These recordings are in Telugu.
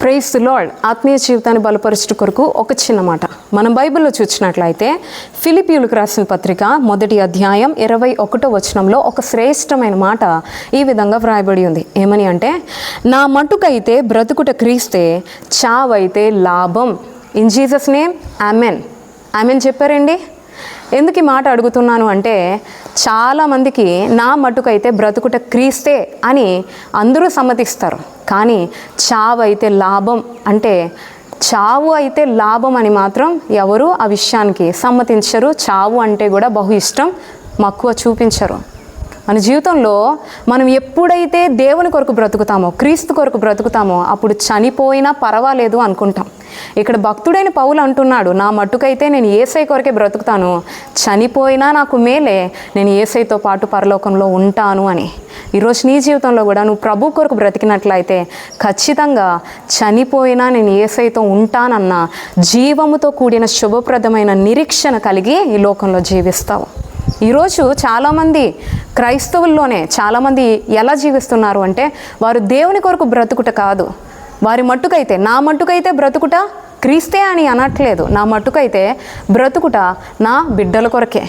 ప్రైస్ లార్డ్ ఆత్మీయ జీవితాన్ని బలపరచుట కొరకు ఒక చిన్న మాట. మనం బైబిల్లో చూసినట్లయితే ఫిలిపియులకు రాసిన పత్రిక మొదటి అధ్యాయం ఇరవై ఒకటో వచనంలో ఒక శ్రేష్టమైన మాట ఈ విధంగా వ్రాయబడి ఉంది. ఏమని అంటే నా మటుకైతే బ్రతుకుట క్రీస్తే చావైతే లాభం. In Jesus name amen amen చెప్పారండి? ఎందుకు ఈ మాట అడుగుతున్నాను అంటే చాలామందికి నా మటుకైతే బ్రతుకుట క్రీస్తే అని అందరూ సమ్మతిస్తారు. కానీ చావు అయితే లాభం అంటే చావు అయితే లాభం అని మాత్రం ఎవరు ఆ విషయానికి సమ్మతించరు. చావు అంటే కూడా బహు ఇష్టం. మక్కువ చూపించరు. మన జీవితంలో మనం ఎప్పుడైతే దేవుని కొరకు బ్రతుకుతామో క్రీస్తు కొరకు బ్రతుకుతామో అప్పుడు చనిపోయినా పర్వాలేదు అనుకుంటాం. ఇక్కడ భక్తుడైన పౌలు అంటున్నాడు నా మట్టుకైతే నేను ఏసై కొరకే బ్రతుకుతాను. చనిపోయినా నాకు మేలే. నేను ఏసైతో పాటు పరలోకంలో ఉంటాను అని. ఈరోజు నీ జీవితంలో కూడా నువ్వు ప్రభు కొరకు బ్రతికినట్లయితే ఖచ్చితంగా చనిపోయినా నేను ఏసైతో ఉంటానన్న జీవముతో కూడిన శుభప్రదమైన నిరీక్షణ కలిగి ఈ లోకంలో జీవిస్తావు. ఈరోజు చాలామంది క్రైస్తవుల్లోనే చాలామంది ఎలా జీవిస్తున్నారు అంటే వారు దేవుని కొరకు బ్రతుకుట కాదు. వారి మట్టుకైతే నా మట్టుకైతే బ్రతుకుట క్రీస్తే అని అనట్లేదు. నా మట్టుకైతే బ్రతుకుట నా బిడ్డల కొరకే.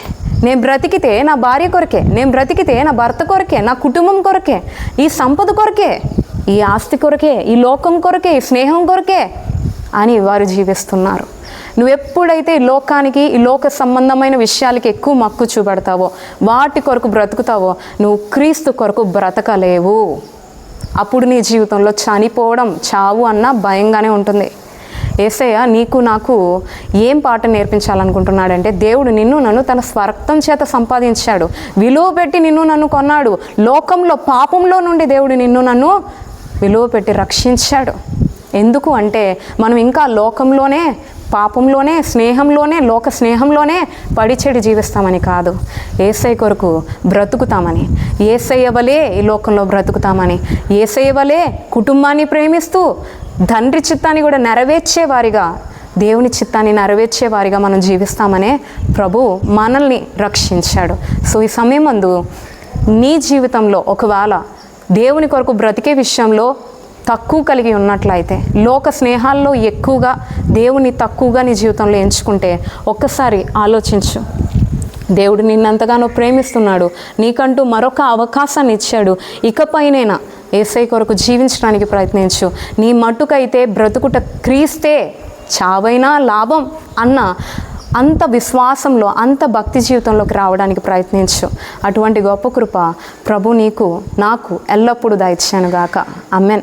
నేను బ్రతికితే నా భార్య కొరకే. నేను బ్రతికితే నా భర్త కొరకే. నా కుటుంబం కొరకే. ఈ సంపద కొరకే. ఈ ఆస్తి కొరకే. ఈ లోకం కొరకే. ఈ స్నేహం కొరకే అని వారు జీవిస్తున్నారు. నువ్వు ఎప్పుడైతే ఈ లోకానికి ఈ లోక సంబంధమైన విషయాలకి ఎక్కువ మక్కు చూపెడతావో వాటి కొరకు బ్రతుకుతావో నువ్వు క్రీస్తు కొరకు బ్రతకలేవు. అప్పుడు నీ జీవితంలో చనిపోవడం చావు అన్న భయంగానే ఉంటుంది. ఏసయ్య నీకు నాకు ఏం పాట నేర్పించాలనుకుంటున్నాడంటే దేవుడు నిన్ను నన్ను తన స్వరక్తం చేత సంపాదించాడు. విలువ పెట్టి నిన్ను నన్ను కొన్నాడు. లోకంలో పాపంలో నుండి దేవుడు నిన్ను నన్ను విలువ పెట్టి రక్షించాడు. ఎందుకు అంటే మనం ఇంకా లోకంలోనే పాపంలోనే స్నేహంలోనే లోక స్నేహంలోనే పడిచెడి జీవిస్తామని కాదు. ఏసై కొరకు బ్రతుకుతామని. ఏసయ్య వలే ఈ లోకంలో బ్రతుకుతామని. ఏసయ్య వలే కుటుంబాన్ని ప్రేమిస్తూ తండ్రి చిత్తాన్ని కూడా నెరవేర్చే వారిగా దేవుని చిత్తాన్ని నెరవేర్చే వారిగా మనం జీవిస్తామనే ప్రభు మనల్ని రక్షించాడు. సో ఈ సమయం నీ జీవితంలో ఒకవేళ దేవుని కొరకు బ్రతికే విషయంలో తక్కువ కలిగి ఉన్నట్లయితే లోక స్నేహాల్లో ఎక్కువగా దేవుని తక్కువగా నీ జీవితంలో ఎంచుకుంటే ఒక్కసారి ఆలోచించు. దేవుడు నిన్నంతగానో ప్రేమిస్తున్నాడు. నీకంటూ మరొక అవకాశాన్ని ఇచ్చాడు. ఇకపైనైనా ఏసై కొరకు జీవించడానికి ప్రయత్నించు. నీ మట్టుకైతే బ్రతుకుట క్రీస్తే చావైనా లాభం అన్న అంత విశ్వాసంలో అంత భక్తి జీవితంలోకి రావడానికి ప్రయత్నించు. అటువంటి గొప్ప కృప ప్రభు నీకు నాకు ఎల్లప్పుడూ దయచాను గాక. అమ్మెన్